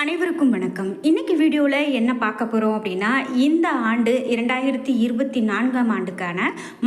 அனைவருக்கும் வணக்கம். இன்னைக்கு வீடியோவில் என்ன பார்க்க போகிறோம் அப்படின்னா இந்த ஆண்டு இரண்டாயிரத்தி இருபத்தி நான்காம் ஆண்டுக்கான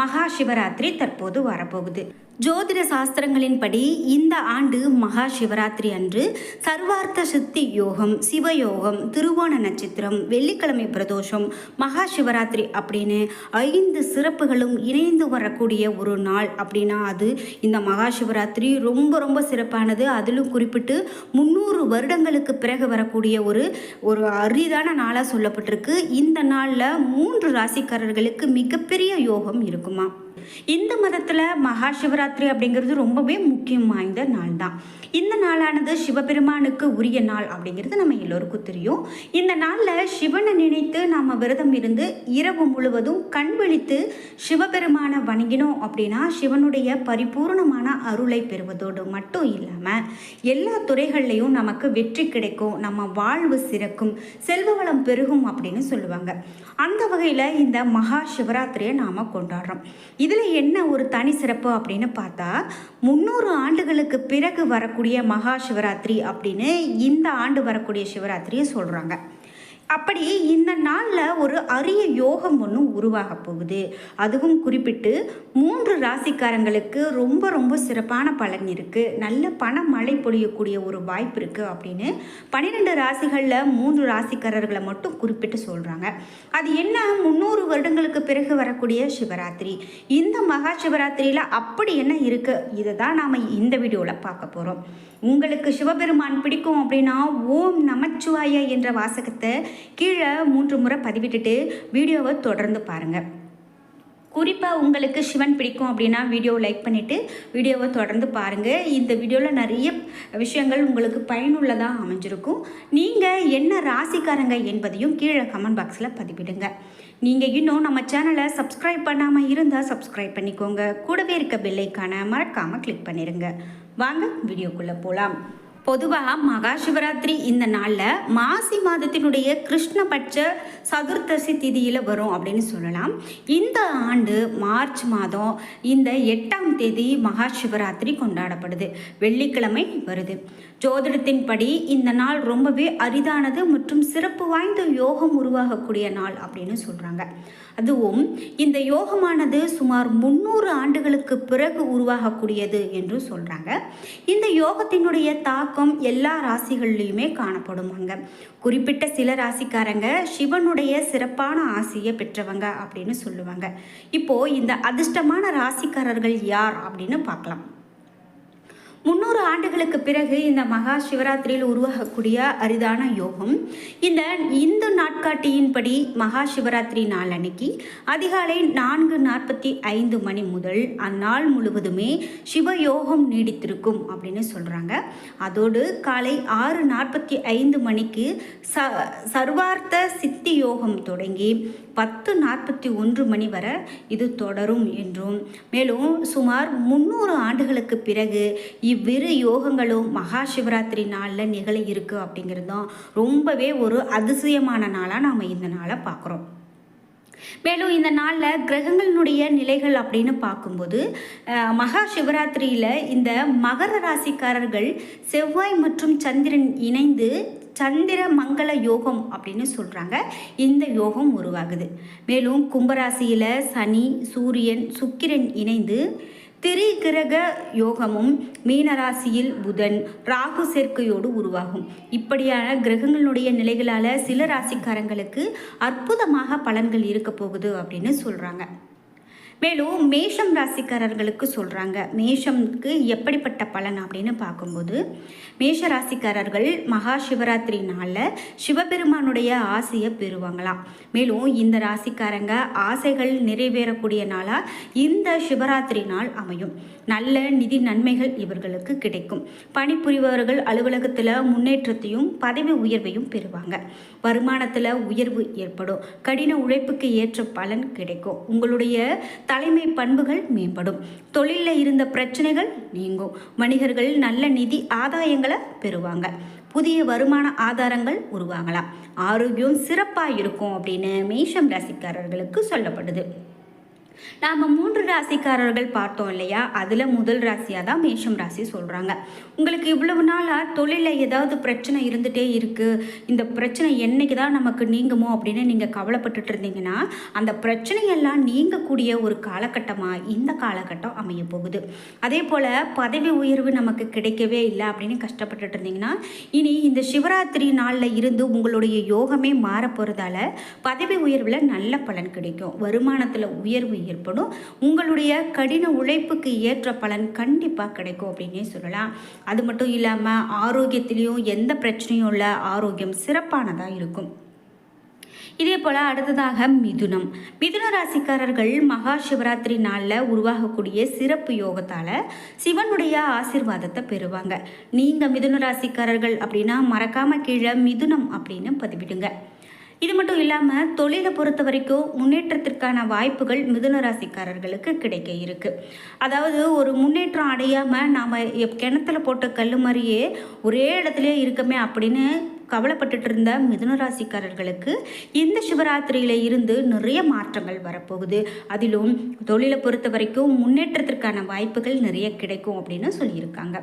மகா சிவராத்திரி தற்போது வரப்போகுது. ஜோதிட சாஸ்திரங்களின்படி இந்த ஆண்டு மகா சிவராத்திரி அன்று சர்வார்த்த சித்தி யோகம் சிவயோகம் திருவோண நட்சத்திரம் வெள்ளிக்கிழமை பிரதோஷம் மகா சிவராத்திரி அப்படின்னு ஐந்து சிறப்புகளும் இணைந்து வரக்கூடிய ஒரு நாள் அப்படின்னா அது இந்த மகா சிவராத்திரி. ரொம்ப ரொம்ப சிறப்பானது. அதிலும் குறிப்பிட்டு முந்நூறு வருடங்களுக்கு பிறகு வரக்கூடிய ஒரு ஒரு அரிதான நாளாக சொல்லப்பட்டிருக்கு. இந்த நாளில் மூன்று ராசிக்காரர்களுக்கு மிகப்பெரிய யோகம் இருக்குமா? இந்த மதத்தில் மகா சிவராத்திரி அப்படிங்கிறது ரொம்பவே முக்கியம் வாய்ந்த நாள் தான் இந்த நாளானது சிவபெருமானுக்கு உரிய நாள் அப்படிங்கிறது நம்ம எல்லோருக்கும் தெரியும். இந்த நாளில் சிவனை நினைத்து நாம் விரதம் இருந்து இரவு முழுவதும் கண் விழித்து சிவபெருமானை வணங்கினோம் அப்படின்னா சிவனுடைய பரிபூர்ணமான அருளை பெறுவதோடு மட்டும் இல்லாமல் எல்லா துறைகள்லையும் நமக்கு வெற்றி கிடைக்கும் நம்ம வாழ்வு சிறக்கும் செல்வ வளம் பெருகும் அப்படின்னு சொல்லுவாங்க. அந்த வகையில் இந்த மகா சிவராத்திரியை நாம் கொண்டாடுறோம். இதில் என்ன ஒரு தனி சிறப்பு அப்படின்னு பார்த்தா முந்நூறு ஆண்டுகளுக்கு பிறகு வரக்கூடிய மகா சிவராத்திரி அப்படின்னு இந்த ஆண்டு வரக்கூடிய சிவராத்திரியை சொல்கிறாங்க அப்படி இந்த நாளில் ஒரு அரிய யோகம் ஒன்றும் உருவாக போகுது. அதுவும் குறிப்பிட்டு மூன்று ராசிக்காரங்களுக்கு ரொம்ப ரொம்ப சிறப்பான பலன் இருக்குது நல்ல பண மழை பொழியக்கூடிய ஒரு வாய்ப்பு இருக்குது அப்படின்னு பன்னிரெண்டு ராசிகளில் மூன்று ராசிக்காரர்களை மட்டும் குறிப்பிட்டு சொல்கிறாங்க அது என்ன? முந்நூறு வருடங்களுக்கு பிறகு வரக்கூடிய சிவராத்திரி. இந்த மகா சிவராத்திரியில் அப்படி என்ன இருக்குது இதை தான் நாம் இந்த வீடியோவில் பார்க்க போகிறோம் உங்களுக்கு சிவபெருமான் பிடிக்கும் அப்படின்னா ஓம் நமச்சிவாய என்ற வாசகத்தை கீழே மூன்று முறை பதிவிட்டுட்டு வீடியோவை தொடர்ந்து பாருங்கள் குறிப்பாக உங்களுக்கு சிவன் பிடிக்கும் அப்படின்னா வீடியோ லைக் பண்ணிவிட்டு வீடியோவை தொடர்ந்து பாருங்கள் இந்த வீடியோவில் நிறைய விஷயங்கள் உங்களுக்கு பயனுள்ளதாக அமைஞ்சிருக்கும். நீங்கள் என்ன ராசிக்காரங்க என்பதையும் கீழே கமெண்ட் பாக்ஸில் பதிவிடுங்க. நீங்கள் இன்னும் நம்ம சேனலை சப்ஸ்கிரைப் பண்ணாமல் இருந்தால் சப்ஸ்கிரைப் பண்ணிக்கோங்க. கூடவே இருக்க பெல்லைக்கான மறக்காமல் கிளிக் பண்ணிடுங்க வாங்க வீடியோக்குள்ளே போகலாம் பொதுவாக மகா சிவராத்திரி இந்த நாளில் மாசி மாதத்தினுடைய கிருஷ்ணபட்ச சதுர்த்தசி திதியில் வரும் அப்படின்னு சொல்லலாம். இந்த ஆண்டு மார்ச் மாதம் இந்த எட்டாம் தேதி மகா சிவராத்திரி கொண்டாடப்படுது. வெள்ளிக்கிழமை வருது. ஜோதிடத்தின்படி இந்த நாள் ரொம்பவே அரிதானது மற்றும் சிறப்பு வாய்ந்த யோகம் உருவாகக்கூடிய நாள் அப்படின்னு சொல்கிறாங்க அதுவும் இந்த யோகமானது சுமார் முந்நூறு ஆண்டுகளுக்கு பிறகு உருவாகக்கூடியது என்று சொல்கிறாங்க இந்த யோகத்தினுடைய தாக்கம் எல்லா ராசிகள்லையுமே காணப்படுவாங்க. குறிப்பிட்ட சில ராசிக்காரங்க சிவனுடைய சிறப்பான ஆசையை பெற்றவங்க அப்படின்னு சொல்லுவாங்க. இப்போது இந்த அதிர்ஷ்டமான ராசிக்காரர்கள் யார் அப்படின்னு பார்க்கலாம். முன்னூறு ஆண்டுகளுக்கு பிறகு இந்த மகா சிவராத்திரியில் உருவாகக்கூடிய அரிதான யோகம். இந்த இந்து நாட்காட்டியின்படி மகா சிவராத்திரி நாள் அன்னைக்கு அதிகாலை நான்கு நாற்பத்தி ஐந்து மணி முதல் அந்நாள் முழுவதுமே சிவயோகம் நீடித்திருக்கும் அப்படின்னு சொல்கிறாங்க அதோடு காலை ஆறு நாற்பத்தி ஐந்து மணிக்கு ச சர்வார்த்த சித்தி யோகம் தொடங்கி பத்து நாற்பத்தி ஒன்று மணி வரை இது தொடரும் என்றும். மேலும் சுமார் முந்நூறு ஆண்டுகளுக்கு பிறகு இவ்விரு யோகங்களும் மகா சிவராத்திரி நாளில் நிகழ இருக்குது அப்படிங்கிறதும் ரொம்பவே ஒரு அதிசயமான நாளாக நாம் இந்த நாளை பார்க்குறோம் மேலும் இந்த நாளில் கிரகங்களினுடைய நிலைகள் அப்படின்னு பார்க்கும்போது மகா சிவராத்திரியில் இந்த மகர ராசிக்காரர்கள் செவ்வாய் மற்றும் சந்திரன் இணைந்து சந்திர மங்கள யோகம் அப்படின்னு சொல்கிறாங்க இந்த யோகம் உருவாகுது. மேலும் கும்பராசியில் சனி சூரியன் சுக்கிரன் இணைந்து திரிகிரக யோகமும் மீனராசியில் புதன் ராகு சேர்க்கையோடு உருவாகும். இப்படியான கிரகங்களுடைய நிலைகளால் சில ராசிக்காரங்களுக்கு அற்புதமாக பலன்கள் இருக்க போகுது அப்படின்னு சொல்கிறாங்க மேலும் மேஷம் ராசிக்காரர்களுக்கு சொல்கிறாங்க மேஷம்க்கு எப்படிப்பட்ட பலன் அப்படின்னு பார்க்கும்போது மேஷ ராசிக்காரர்கள் மகா சிவராத்திரி நாளில் சிவபெருமானுடைய ஆசையை பெறுவாங்களாம். மேலும் இந்த ராசிக்காரங்க ஆசைகள் நிறைவேறக்கூடிய நாளாக இந்த சிவராத்திரி நாள் அமையும். நல்ல நிதி நன்மைகள் இவர்களுக்கு கிடைக்கும். பணிபுரிபவர்கள் அலுவலகத்தில் முன்னேற்றத்தையும் பதவி உயர்வையும் பெறுவாங்க. வருமானத்தில் உயர்வு ஏற்படும். கடின உழைப்புக்கு ஏற்ற பலன் கிடைக்கும். உங்களுடைய தலைமை பண்புகள் மேம்படும். தொழிலில் இருந்த பிரச்சனைகள் நீங்கும். வணிகர்கள் நல்ல நிதி ஆதாயங்களை பெறுவாங்க. புதிய வருமான ஆதாரங்கள் உருவாகலாம். ஆரோக்கியம் சிறப்பாக இருக்கும் அப்படின்னு மேஷம் ராசிக்காரர்களுக்கு சொல்லப்படுது. நாம் மூன்று ராசிக்காரர்கள் பார்த்தோம் இல்லையா? அதில் முதல் ராசியாக தான் மேஷம் ராசி சொல்கிறாங்க உங்களுக்கு இவ்வளவு நாளாக தொழிலில் ஏதாவது பிரச்சனை இருந்துகிட்டே இருக்குது இந்த பிரச்சனை என்னைக்கு தான் நமக்கு நீங்குமோ அப்படின்னு நீங்கள் கவலைப்பட்டுட்டு இருந்தீங்கன்னா அந்த பிரச்சனையெல்லாம் நீங்கக்கூடிய ஒரு காலகட்டமாக இந்த காலகட்டம் அமைய போகுது. அதே போல் பதவி உயர்வு நமக்கு கிடைக்கவே இல்லை அப்படின்னு கஷ்டப்பட்டுட்டு இருந்தீங்கன்னா இனி இந்த சிவராத்திரி நாளில் இருந்து உங்களுடைய யோகமே மாற போகிறதால பதவி உயர்வில் நல்ல பலன் கிடைக்கும். வருமானத்தில் உயர்வு ஏற்படும். உங்களுடைய கடின உழைப்புக்கு ஏற்ற பலன் கண்டிப்பாக கிடைக்கும் அப்படின்னே சொல்லலாம். அது மட்டும் இல்லாமல் ஆரோக்கியத்திலையும் எந்த பிரச்சனையும் இல்லை ஆரோக்கியம் சிறப்பானதாக இருக்கும். இதே போல் அடுத்ததாக மிதுனம். மிதுன ராசிக்காரர்கள் மகா சிவராத்திரி நாளில் உருவாகக்கூடிய சிறப்பு யோகத்தால் சிவனுடைய ஆசிர்வாதத்தை பெறுவாங்க. நீங்கள் மிதுன ராசிக்காரர்கள் அப்படின்னா மறக்காமல் கீழே மிதுனம் அப்படின்னு பதிவிடுங்க. இது மட்டும் இல்லாமல் தொழிலை பொறுத்த வரைக்கும் முன்னேற்றத்திற்கான வாய்ப்புகள் மிதுன ராசிக்காரர்களுக்கு கிடைக்க இருக்கு. அதாவது ஒரு முன்னேற்றம் அடையாமல் நாம் கிணத்துல போட்ட கல் மாதிரியே ஒரே இடத்துலயே இருக்கமே அப்படின்னு கவலைப்பட்டுட்டு இருந்த மிதுன ராசிக்காரர்களுக்கு இந்த சிவராத்திரியில இருந்து நிறைய மாற்றங்கள் வரப்போகுது. அதிலும் தொழிலை பொறுத்த வரைக்கும் முன்னேற்றத்திற்கான வாய்ப்புகள் நிறைய கிடைக்கும் அப்படின்னு சொல்லியிருக்காங்க.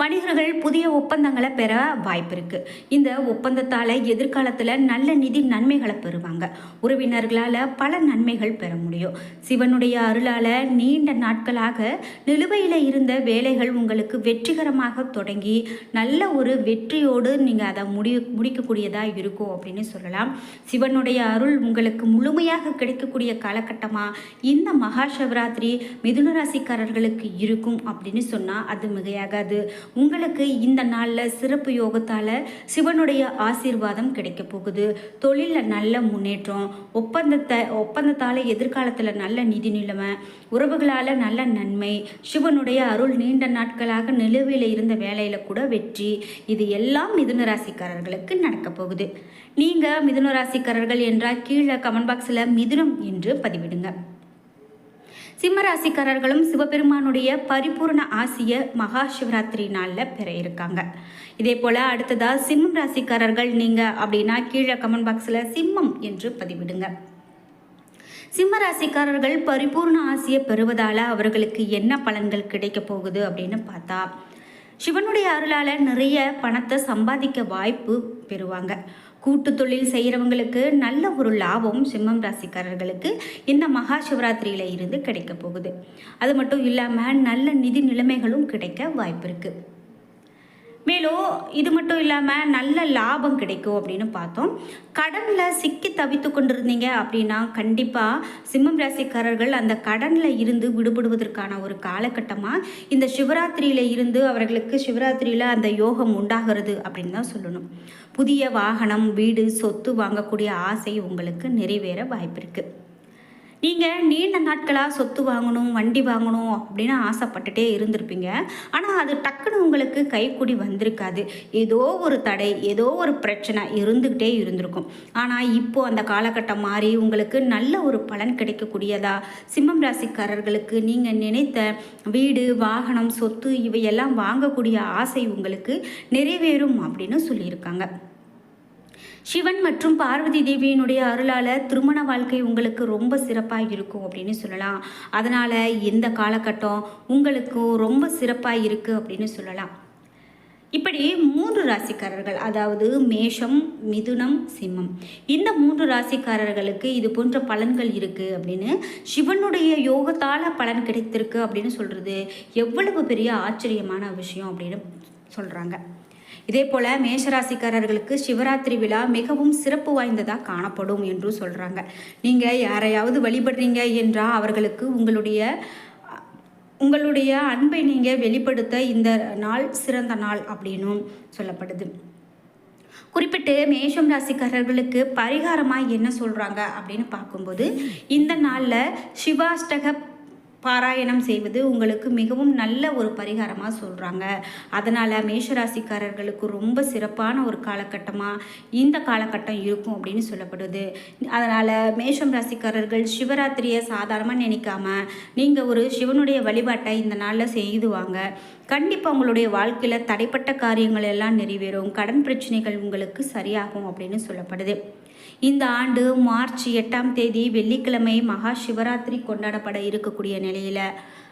வணிகர்கள் புதிய ஒப்பந்தங்களை பெற வாய்ப்பு இருக்கு இந்த ஒப்பந்தத்தால் எதிர்காலத்தில் நல்ல நிதி நன்மைகளை பெறுவாங்க. உறவினர்களால் பல நன்மைகள் பெற முடியும். சிவனுடைய அருளால் நீண்ட நாட்களாக நிலுவையில் இருந்த வேலைகள் உங்களுக்கு வெற்றிகரமாக தொடங்கி நல்ல ஒரு வெற்றியோடு நீங்கள் அதை முடி முடிக்கக்கூடியதாக இருக்கும் அப்படின்னு சொல்லலாம். சிவனுடைய அருள் உங்களுக்கு முழுமையாக கிடைக்கக்கூடிய காலகட்டமாக இந்த மகா சிவராத்திரி மிதுன ராசிக்காரர்களுக்கு இருக்கும் அப்படின்னு சொன்னால் அது மிகையாகாது. உங்களுக்கு இந்த நாளில் சிறப்பு யோகத்தால் சிவனுடைய ஆசீர்வாதம் கிடைக்க போகுது. தொழிலில் நல்ல முன்னேற்றம் ஒப்பந்தத்தை ஒப்பந்தத்தால் எதிர்காலத்தில் நல்ல நிதி நிலைமை உறவுகளால் நல்ல நன்மை சிவனுடைய அருள் நீண்ட நாட்களாக நிலுவையில் இருந்த வேலையில் கூட வெற்றி. இது எல்லாம் மிதுன ராசிக்காரர்களுக்கு நடக்க போகுது. நீங்கள் மிதுன ராசிக்காரர்கள் என்றால் கீழே கமெண்ட் பாக்ஸில் மிதுனம் என்று பதிவிடுங்க. சிம்ம ராசிக்காரர்களும் சிவபெருமானுடைய பரிபூர்ண ஆசிய மகா சிவராத்திரி நாளில் பெற இருக்காங்க. இதே போல் அடுத்ததாக சிம்மம் ராசிக்காரர்கள் நீங்கள் அப்படின்னா கீழே கமெண்ட் பாக்ஸில் சிம்மம் என்று பதிவிடுங்க. சிம்ம ராசிக்காரர்கள் பரிபூர்ண ஆசையை பெறுவதால் அவர்களுக்கு என்ன பலன்கள் கிடைக்க போகுது அப்படின்னு பார்த்தா சிவனுடைய அருளால் நிறைய பணத்தை சம்பாதிக்க வாய்ப்பு பெறுவாங்க. கூட்டு தொழில் செய்கிறவங்களுக்கு நல்ல ஒரு லாபம் சிம்மம் ராசிக்காரர்களுக்கு இந்த மகா சிவராத்திரியில் இருந்து கிடைக்க போகுது. அது மட்டும் இல்லாமல் நல்ல நிதி நிலைமைகளும் கிடைக்க வாய்ப்பு இருக்குது மேலும் இது மட்டும் இல்லாமல் நல்ல லாபம் கிடைக்கும் அப்படின்னு பார்த்தோம். கடனில் சிக்கி தவித்து கொண்டிருந்தீங்க அப்படின்னா கண்டிப்பாக சிம்மம் ராசிக்காரர்கள் அந்த கடனில் இருந்து விடுபடுவதற்கான ஒரு காலகட்டமாக இந்த சிவராத்திரியில் இருந்து அவர்களுக்கு சிவராத்திரியில் அந்த யோகம் உண்டாகிறது அப்படின்னு தான் சொல்லணும். புதிய வாகனம் வீடு சொத்து வாங்கக்கூடிய ஆசை உங்களுக்கு நிறைவேற வாய்ப்பு இருக்குது நீங்கள் நீண்ட நாட்களாக சொத்து வாங்கணும் வண்டி வாங்கணும் அப்படின்னு ஆசைப்பட்டுட்டே இருந்திருப்பீங்க. ஆனால் அது டக்குன்னு உங்களுக்கு கைக்குடி வந்திருக்காது. ஏதோ ஒரு தடை ஏதோ ஒரு பிரச்சனை இருந்துக்கிட்டே இருந்திருக்கும். ஆனால் இப்போது அந்த காலகட்டம் மாறி உங்களுக்கு நல்ல ஒரு பலன் கிடைக்கக்கூடியதா? சிம்மம் ராசிக்காரர்களுக்கு நீங்கள் நினைத்த வீடு வாகனம் சொத்து இவையெல்லாம் வாங்கக்கூடிய ஆசை உங்களுக்கு நிறைவேறும் அப்படின்னு சொல்லியிருக்காங்க. சிவன் மற்றும் பார்வதி தேவியினுடைய அருளால் திருமண வாழ்க்கை உங்களுக்கு ரொம்ப சிறப்பாக இருக்கும் அப்படின்னு சொல்லலாம். அதனால் இந்த காலகட்டம் உங்களுக்கு ரொம்ப சிறப்பாக இருக்குது அப்படின்னு சொல்லலாம். இப்படி மூன்று ராசிக்காரர்கள் அதாவது மேஷம் மிதுனம் சிம்மம். இந்த மூன்று ராசிக்காரர்களுக்கு இது போன்ற பலன்கள் இருக்குது அப்படின்னு சிவனுடைய யோகத்தால் பலன் கிடைத்திருக்கு அப்படின்னு சொல்கிறது எவ்வளவு பெரிய ஆச்சரியமான விஷயம் அப்படின்னு சொல்கிறாங்க இதே போல் மேஷராசிக்காரர்களுக்கு சிவராத்திரி விழா மிகவும் சிறப்பு வாய்ந்ததாக காணப்படும் என்றும் சொல்கிறாங்க நீங்கள் யாரையாவது வழிபடுறீங்க என்றால் அவர்களுக்கு உங்களுடைய உங்களுடைய அன்பை நீங்கள் வெளிப்படுத்த இந்த நாள் சிறந்த நாள் அப்படின்னும் சொல்லப்படுது. குறிப்பிட்டு மேஷம் ராசிக்காரர்களுக்கு பரிகாரமாக என்ன சொல்கிறாங்க அப்படின்னு பார்க்கும்போது இந்த நாளில் சிவாஷ்டக பாராயணம் செய்வது உங்களுக்கு மிகவும் நல்ல ஒரு பரிகாரமாக சொல்கிறாங்க அதனால் மேஷராசிக்காரர்களுக்கு ரொம்ப சிறப்பான ஒரு காலகட்டமாக இந்த காலகட்டம் இருக்கும் அப்படின்னு சொல்லப்படுது. அதனால் மேஷம் ராசிக்காரர்கள் சிவராத்திரியை சாதாரணமாக நினைக்காம நீங்கள் ஒரு சிவனுடைய வழிபாட்டை இந்த நாளில் செய்துவாங்க கண்டிப்பாக உங்களுடைய வாழ்க்கையில் தடைப்பட்ட காரியங்கள் எல்லாம் நிறைவேறும். கடன் பிரச்சனைகள் உங்களுக்கு சரியாகும் அப்படின்னு சொல்லப்படுது. இந்த ஆண்டு மார்ச் எட்டாம் தேதி வெள்ளிக்கிழமை மகா சிவராத்திரி கொண்டாடப்பட இருக்கக்கூடிய நிலையில்.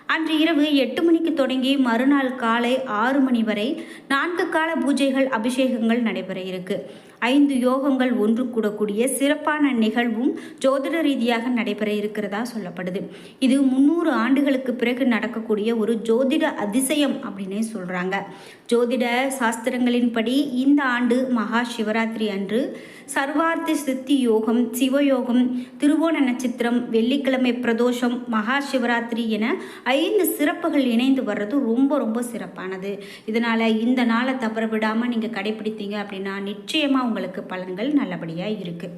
அன்று இரவு எட்டு மணிக்கு தொடங்கி மறுநாள் காலை ஆறு மணி வரை நான்கு கால பூஜைகள் அபிஷேகங்கள் நடைபெற இருக்கு. ஐந்து யோகங்கள் ஒன்று கூடக்கூடிய சிறப்பான நிகழ்வும் ஜோதிட ரீதியாக நடைபெற இருக்கிறதா சொல்லப்படுது. இது முந்நூறு ஆண்டுகளுக்கு பிறகு நடக்கக்கூடிய ஒரு ஜோதிட அதிசயம் அப்படின்னே சொல்கிறாங்க ஜோதிட சாஸ்திரங்களின்படி இந்த ஆண்டு மகா சிவராத்திரி அன்று சர்வார்த்தி சித்தி யோகம் சிவயோகம் திருவோண நட்சத்திரம் வெள்ளிக்கிழமை பிரதோஷம் மகா சிவராத்திரி என ஐந்து சிறப்புகள் இணைந்து வர்றது ரொம்ப ரொம்ப சிறப்பானது. இதனால் இந்த நாளை தவற விடாமல் நீங்கள் கடைபிடித்தீங்க அப்படின்னா நிச்சயமாக உங்களுக்கு பலன்கள் நல்லபடியாக இருக்குது